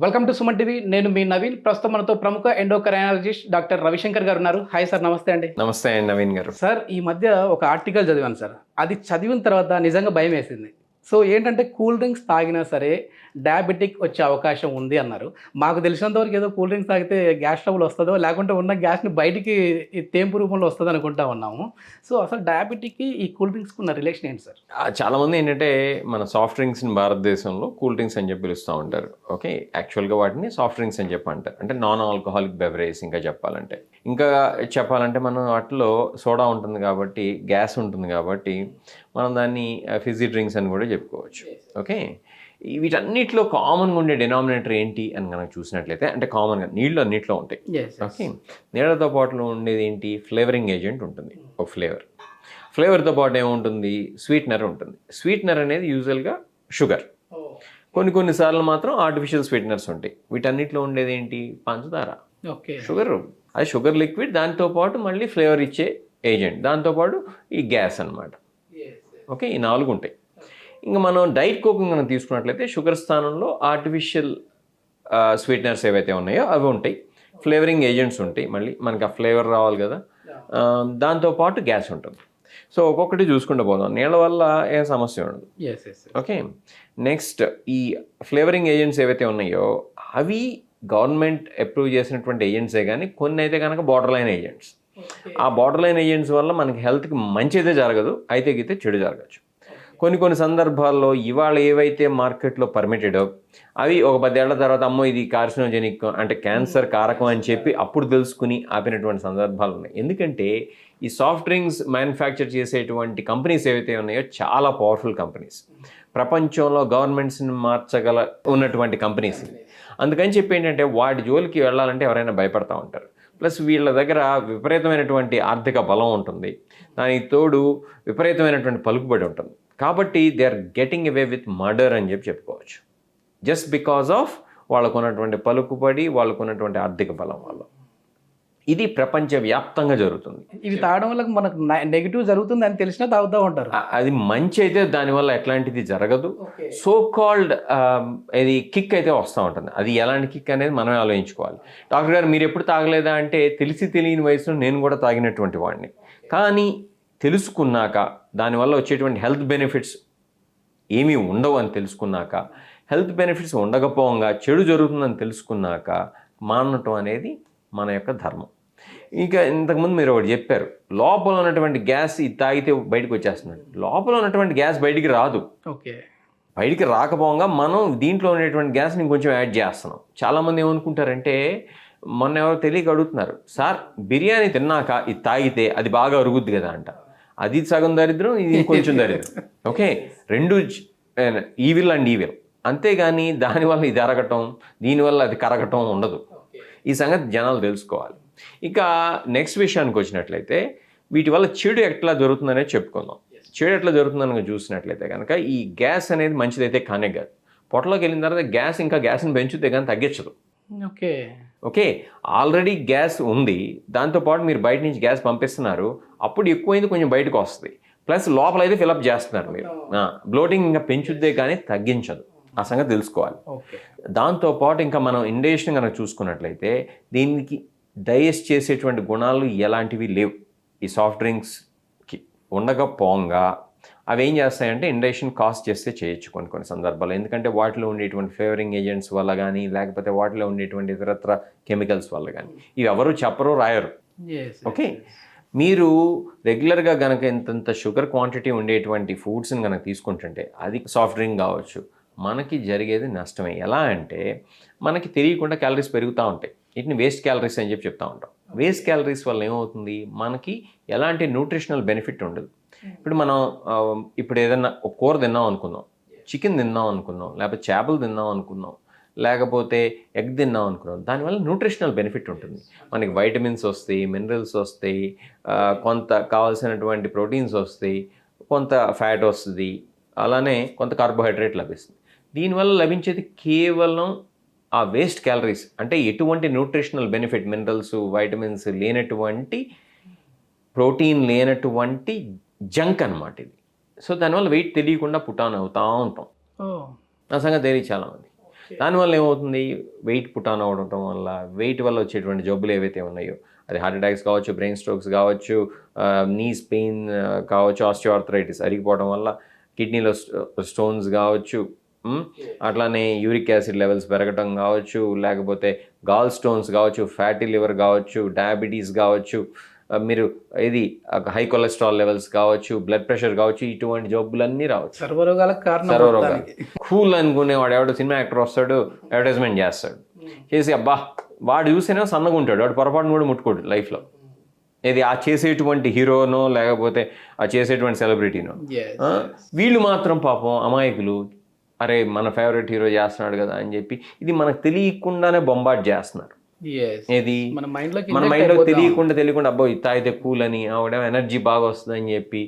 Welcome to Suman TV నేను మీ నవీన్. ప్రస్తుతం మనతో ప్రముఖ ఎండోకరైనాలజిస్ట్ డాక్టర్ రవిశంకర్ గారు ఉన్నారు. హాయ్ సార్ నమస్తే అండి. నమస్తే అండి నవీన్ గారు. సార్ ఈ మధ్య ఒక ఆర్టికల్ చదివాను సార్ అది చదివిన తర్వాత నిజంగా భయం వేసింది. సో ఏంటంటే కూల్ డ్రింక్స్ తాగినా సరే డయాబెటిక్ వచ్చే అవకాశం ఉంది అన్నారు. మాకు తెలిసినంత వరకు ఏదో కూల్ డ్రింక్స్ తాగితే గ్యాస్ ట్రబుల్ వస్తుందో లేకుంటే ఉన్న గ్యాస్ని బయటికి తేంపు రూపంలో వస్తుంది అనుకుంటా ఉన్నాము. సో అసలు డయాబెటిక్కి ఈ కూల్ డ్రింక్స్కి ఉన్న రిలేషన్ ఏంటి సార్? చాలామంది ఏంటంటే మన సాఫ్ట్ డ్రింక్స్ని భారతదేశంలో కూల్ డ్రింక్స్ అని చెప్పి పిలుస్తూ ఉంటారు. ఓకే? యాక్చువల్గా వాటిని సాఫ్ట్ డ్రింక్స్ అని చెప్పి అంటారు అంటే నాన్ ఆల్కహాలిక్ బెవరేజ్ ఇంకా చెప్పాలంటే. ఇంకా చెప్పాలంటే మనం వాటిలో సోడా ఉంటుంది కాబట్టి గ్యాస్ ఉంటుంది కాబట్టి మనం దాన్ని ఫిజీ డ్రింక్స్ అని కూడా చెప్పుకోవచ్చు. ఓకే? వీటన్నిటిలో కామన్గా ఉండే డినామినేటర్ ఏంటి అని కనుక చూసినట్లయితే అంటే కామన్గా నీళ్ళు అన్నిట్లో ఉంటాయి. ఓకే? నీళ్ళతో పాటులో ఉండేది ఏంటి? ఫ్లేవరింగ్ ఏజెంట్ ఉంటుంది. ఒక ఫ్లేవర్ ఫ్లేవర్తో పాటు ఏముంటుంది? స్వీట్నర్ ఉంటుంది. స్వీట్నర్ అనేది యూజువల్గా షుగర్ కొన్ని కొన్నిసార్లు మాత్రం ఆర్టిఫిషియల్ స్వీట్నర్స్ ఉంటాయి. వీటన్నిటిలో ఉండేది ఏంటి? పంచదార. ఓకే. షుగర్ అది షుగర్ లిక్విడ్ దాంతో పాటు మళ్ళీ ఫ్లేవర్ ఇచ్చే ఏజెంట్ దాంతోపాటు ఈ గ్యాస్ అన్నమాట. ఓకే ఈ నాలుగు ఉంటాయి. ఇంకా మనం డైట్ కోకింగ్ మనం తీసుకున్నట్లయితే షుగర్ స్థానంలో ఆర్టిఫిషియల్ స్వీట్నర్స్ ఏవైతే ఉన్నాయో అవి ఉంటాయి. ఫ్లేవరింగ్ ఏజెంట్స్ ఉంటాయి. మళ్ళీ మనకి ఆ ఫ్లేవర్ రావాలి కదా. దాంతోపాటు గ్యాస్ ఉంటుంది. సో ఒక్కొక్కటి చూసుకుంటూ పోదాం. నీళ్ళ వల్ల ఏం సమస్య ఉండదు. ఓకే. నెక్స్ట్ ఈ ఫ్లేవరింగ్ ఏజెంట్స్ ఏవైతే ఉన్నాయో అవి గవర్నమెంట్ అప్రూవ్ చేసినటువంటి ఏజెంట్సే కానీ కొన్ని అయితే కనుక బార్డర్ లైన్ ఏజెంట్స్ ఆ బార్డర్ లైన్ ఏజెంట్స్ వల్ల మనకి హెల్త్కి మంచి అయితే జరగదు అయితే గీతే చెడు జరగచ్చు. కొన్ని కొన్ని సందర్భాల్లో ఇవాళ ఏవైతే మార్కెట్లో పర్మిటెడో అవి ఒక పదేళ్ళ తర్వాత అమ్మో ఇది కార్సినోజెనిక్ అంటే క్యాన్సర్ కారకం అని చెప్పి అప్పుడు తెలుసుకుని ఆపినటువంటి సందర్భాలు ఉన్నాయి. ఎందుకంటే ఈ సాఫ్ట్ డ్రింక్స్ మ్యానుఫ్యాక్చర్ చేసేటువంటి కంపెనీస్ ఏవైతే ఉన్నాయో చాలా పవర్ఫుల్ కంపెనీస్ ప్రపంచంలో గవర్నమెంట్స్ని మార్చగల ఉన్నటువంటి కంపెనీస్. అందుకని చెప్పి ఏంటంటే వాటి జోలికి వెళ్ళాలంటే ఎవరైనా భయపడతా ఉంటారు. ప్లస్ వీళ్ళ దగ్గర విపరీతమైనటువంటి ఆర్థిక బలం ఉంటుంది. దానికి తోడు విపరీతమైనటువంటి పలుకుబడి ఉంటుంది. కాబట్టి they are getting away with murder అని చెప్పి చెప్పుకోవచ్చు. జస్ట్ బికాజ్ ఆఫ్ వాళ్ళకు ఉన్నటువంటి పలుకుబడి వాళ్ళకు ఉన్నటువంటి ఆర్థిక బలం వల్ల. ఇది ప్రపంచవ్యాప్తంగా జరుగుతుంది. ఇవి తాగడం వల్ల మనకు నెగిటివ్ జరుగుతుంది అని తెలిసినా తాగుతూ ఉంటారు అది మంచి అయితే దానివల్ల ఎట్లాంటిది జరగదు. సో కాల్డ్ ఇది కిక్ అయితే వస్తూ ఉంటుంది. అది ఎలాంటి కిక్ అనేది మనమే ఆలోచించుకోవాలి. డాక్టర్ గారు మీరు ఎప్పుడు తాగలేదా అంటే తెలిసి తెలియని వయసులో నేను కూడా తాగినటువంటి వాడిని. కానీ తెలుసుకున్నాక దానివల్ల వచ్చేటువంటి హెల్త్ బెనిఫిట్స్ ఏమీ ఉండవు అని తెలుసుకున్నాక హెల్త్ బెనిఫిట్స్ ఉండకపోగా చెడు జరుగుతుందని తెలుసుకున్నాక మానటం అనేది మన యొక్క ధర్మం. ఇంకా ఇంతకుముందు మీరు ఒకటి చెప్పారు లోపల ఉన్నటువంటి గ్యాస్ ఇది తాగితే బయటకు వచ్చేస్తున్నాడు లోపల ఉన్నటువంటి గ్యాస్ బయటికి రాదు. ఓకే. బయటికి రాకపోగా మనం దీంట్లో ఉండేటువంటి గ్యాస్ని ఇంకొంచెం యాడ్ చేస్తున్నాం. చాలామంది ఏమనుకుంటారంటే మొన్న ఎవరో తెలియక అడుగుతున్నారు సార్ బిర్యానీ తిన్నాక ఇది తాగితే అది బాగా అరుగుద్ది కదా అంట. అది సగం దరిద్రం ఇది కొంచెం దరిద్రం. ఓకే? రెండు ఈవిల్ అండ్ ఈవిల్ అంతేగాని దానివల్ల ఇది అరగటం దీనివల్ల అది కరగటం ఉండదు. ఈ సంగతి జనాలు తెలుసుకోవాలి. ఇక నెక్స్ట్ విషయానికి వచ్చినట్లయితే వీటి వల్ల చెడు ఎట్లా జరుగుతుందనేది చెప్పుకుందాం. చెడు ఎట్లా జరుగుతుందని చూసినట్లయితే కనుక ఈ గ్యాస్ అనేది మంచిదైతే కానే కాదు. పొట్టలోకి వెళ్ళిన తర్వాత గ్యాస్ ఇంకా గ్యాస్ని పెంచుతే కానీ తగ్గించదు. ఓకే. ఓకే? ఆల్రెడీ గ్యాస్ ఉంది. దాంతోపాటు మీరు బయట నుంచి గ్యాస్ పంపిస్తున్నారు. అప్పుడు ఎక్కువైంది కొంచెం బయటకు వస్తుంది. ప్లస్ లోపల అయితే ఫిలప్ చేస్తున్నారు మీరు. బ్లోటింగ్ ఇంకా పెంచుద్దే కానీ తగ్గించదు. ఆ సంగతి తెలుసుకోవాలి. దాంతోపాటు ఇంకా మనం ఇండేషన్ కనుక చూసుకున్నట్లయితే దీనికి డైజెస్ట్ చేసేటువంటి గుణాలు ఎలాంటివి లేవు. ఈ సాఫ్ట్ డ్రింక్స్కి ఉండకపోగా అవి ఏం చేస్తాయంటే ఇండక్షన్ కాస్ట్ చేస్తే చేయొచ్చు కొన్ని కొన్ని సందర్భాలు ఎందుకంటే వాటిలో ఉండేటువంటి ఫ్లేవరింగ్ ఏజెంట్స్ వల్ల కానీ లేకపోతే వాటిలో ఉండేటువంటి ఇతరత్ర కెమికల్స్ వల్ల కానీ ఇవి ఎవరు చెప్పరు రాయరు. ఓకే? మీరు రెగ్యులర్గా గనక ఇంతంత షుగర్ క్వాంటిటీ ఉండేటువంటి ఫుడ్స్ని కనుక తీసుకుంటుంటే అది సాఫ్ట్ డ్రింక్ కావచ్చు మనకి జరిగేది నష్టమే. ఎలా అంటే మనకి తెలియకుండా క్యాలరీస్ పెరుగుతూ ఉంటాయి. వీటిని వేస్ట్ క్యాలరీస్ అని చెప్పి చెప్తా ఉంటాం. వేస్ట్ క్యాలరీస్ వల్ల ఏమవుతుంది? మనకి ఎలాంటి న్యూట్రిషనల్ బెనిఫిట్ ఉండదు. ఇప్పుడు మనం ఇప్పుడు ఏదైనా ఒక కూర తిన్నాం అనుకుందాం. చికెన్ తిన్నాం అనుకుందాం. లేకపోతే చేపలు తిన్నాం అనుకుందాం. లేకపోతే ఎగ్ తిన్నాం అనుకున్నాం దానివల్ల న్యూట్రిషనల్ బెనిఫిట్ ఉంటుంది. మనకి వైటమిన్స్ వస్తాయి మినరల్స్ వస్తాయి కొంత కావాల్సినటువంటి ప్రోటీన్స్ వస్తాయి కొంత ఫ్యాట్ వస్తుంది. అలానే కొంత కార్బోహైడ్రేట్ లభిస్తుంది. దీనివల్ల లభించేది కేవలం ఆ వేస్ట్ క్యాలరీస్ అంటే ఎటువంటి న్యూట్రిషనల్ బెనిఫిట్ మినరల్స్ వైటమిన్స్ లేనటువంటి ప్రోటీన్ లేనటువంటి జంక్ అన్నమాట ఇది. సో దానివల్ల వెయిట్ తెలియకుండా పుటాన్ అవుతూ ఉంటాం. నా సంగతి తెలియదు చాలామంది. దానివల్ల ఏమవుతుంది? వెయిట్ పుట్ ఆన్ అవడం వల్ల వెయిట్ వల్ల వచ్చేటువంటి జబ్బులు ఏవైతే ఉన్నాయో అది హార్ట్ అటాక్స్ కావచ్చు బ్రెయిన్ స్ట్రోక్స్ కావచ్చు నీస్ పెయిన్ కావచ్చు ఆస్టియోఆర్థరైటిస్ అరిగిపోవడం వల్ల కిడ్నీలో స్టోన్స్ కావచ్చు అట్లానే యూరిక్ యాసిడ్ లెవెల్స్ పెరగటం కావచ్చు లేకపోతే గాల్ స్టోన్స్ కావచ్చు ఫ్యాటీ లివర్ కావచ్చు డయాబెటీస్ కావచ్చు మీరు ఇది హై కొలెస్ట్రాల్ లెవెల్స్ కావచ్చు బ్లడ్ ప్రెషర్ కావచ్చు ఇటువంటి జబ్బులన్నీ రావచ్చు. సర్వరోగాలకు కారణం సర్వరోగాలు. కూల్ అనుకునేవాడు ఎవడో సినిమా యాక్టర్ వస్తాడు అడ్వర్టైజ్మెంట్ చేస్తాడు. చేసి అబ్బా వాడు చూసేనే సన్నగా ఉంటాడు వాడు పొరపాటును కూడా ముట్టుకోడు లైఫ్లో. ఇది ఆ చేసేటువంటి హీరోనో లేకపోతే ఆ చేసేటువంటి సెలబ్రిటీనో. వీళ్ళు మాత్రం పాపం అమాయకులు అరే మన ఫేవరెట్ హీరో చేస్తున్నాడు కదా అని చెప్పి ఇది మనకు తెలియకుండానే బొంబాట్ చేస్తున్నారు. ఏది? మన మైండ్లో తెలియకుండా తెలియకుండా అబ్బో ఇది తాగితే కూల్ అని ఆవిడ ఎనర్జీ బాగా వస్తుందని చెప్పి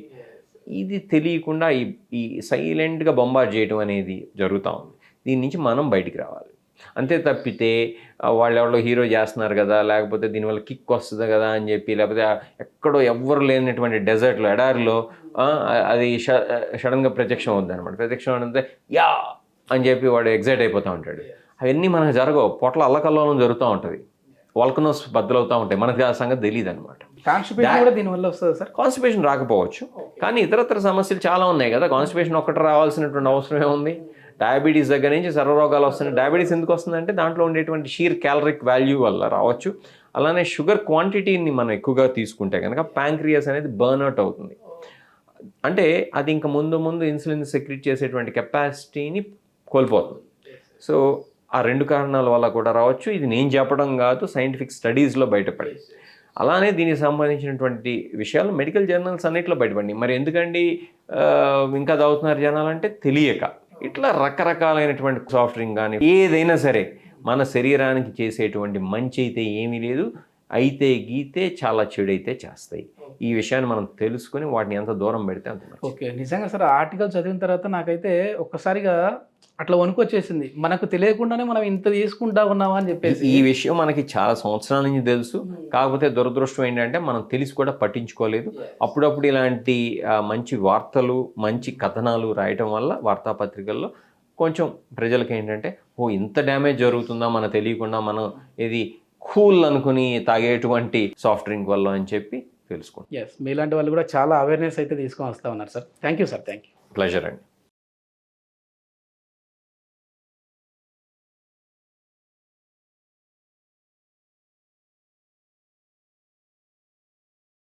ఇది తెలియకుండా ఈ ఈ సైలెంట్గా బొంబాట్ చేయడం అనేది జరుగుతూ ఉంది. దీని నుంచి మనం బయటికి రావాలి. అంతే తప్పితే వాళ్ళు ఎవరో హీరో చేస్తున్నారు కదా లేకపోతే దీనివల్ల కిక్ వస్తుంది కదా అని చెప్పి లేకపోతే ఎక్కడో ఎవ్వరు లేనటువంటి డెజర్ట్లో ఎడారిలో అది సడన్గా ప్రత్యక్షం అవుద్ది అనమాట ప్రత్యక్షం అంటే యా! అని చెప్పి వాడు ఎగ్జైట్ అయిపోతూ ఉంటాడు. అవన్నీ మనకు జరగవు. పొట్ల అల్లకల్లోనం జరుగుతూ ఉంటుంది. వల్కనోస్ బద్దలవుతూ ఉంటాయి. మనకి ఆ సంగతి తెలియదు అనమాట దీనివల్ల వస్తుంది సార్? కాన్స్టిపేషన్ రాకపోవచ్చు. కానీ ఇతరత్ర సమస్యలు చాలా ఉన్నాయి కదా. కాన్స్టిపేషన్ ఒక్కటి రావాల్సినటువంటి అవసరం ఏముంది డయాబెటీస్ దగ్గర నుంచి సర్వరోగాలు వస్తున్నాయి. డయాబెటీస్ ఎందుకు వస్తుందంటే దాంట్లో ఉండేటువంటి షీర్ క్యాలరిక్ వాల్యూ వల్ల రావచ్చు. అలానే షుగర్ క్వాంటిటీని మనం ఎక్కువగా తీసుకుంటే కనుక ప్యాంక్రియాస్ అనేది బర్న్అవుట్ అవుతుంది. అంటే అది ఇంకా ముందు ముందు ఇన్సులిన్ సెక్రెట్ చేసేటువంటి కెపాసిటీని కోల్పోతుంది. సో ఆ రెండు కారణాల వల్ల కూడా రావచ్చు. ఇది నేను చెప్పడం కాదు సైంటిఫిక్ స్టడీస్లో బయటపడి అలానే దీనికి సంబంధించినటువంటి విషయాలు మెడికల్ జర్నల్స్ అన్నిట్లో బయటపడినాయి. మరి ఎందుకండి ఇంకా చదువుతున్నారు జనాలు అంటే తెలియక. ఇట్లా రకరకాలైనటువంటి సాఫ్ట్ డ్రింక్ కానీ ఏదైనా సరే మన శరీరానికి చేసేటువంటి మంచి అయితే ఏమీ లేదు. అయితే గీతే చాలా చెడైతే చేస్తాయి. ఈ విషయాన్ని మనం తెలుసుకొని వాటిని ఎంత దూరం పెడితే అంత. ఓకే నిజంగా సార్ ఆర్టికల్ చదివిన తర్వాత నాకైతే ఒక్కసారిగా అట్లా వణుకొచ్చేసింది. మనకు తెలియకుండానే మనం ఇంత తీసుకుంటా ఉన్నామా అని చెప్పేసి. ఈ విషయం మనకి చాలా సంవత్సరాల నుంచి తెలుసు. కాకపోతే దురదృష్టం ఏంటంటే మనం తెలిసి కూడా పట్టించుకోలేదు. అప్పుడప్పుడు ఇలాంటి మంచి వార్తలు మంచి కథనాలు రాయటం వల్ల వార్తాపత్రికల్లో కొంచెం ప్రజలకి ఏంటంటే ఓ ఇంత డ్యామేజ్ జరుగుతుందా? మనకు తెలియకుండా మనం ఇది కూల్ అనుకుని తాగేటువంటి సాఫ్ట్ డ్రింక్ వల్ల అని చెప్పి తెలుసుకుంటాం. ఎస్ మీలాంటి వాళ్ళు కూడా చాలా అవేర్నెస్ అయితే తీసుకొని వస్తా ఉన్నారు sir thank you sir thank you pleasure అండి.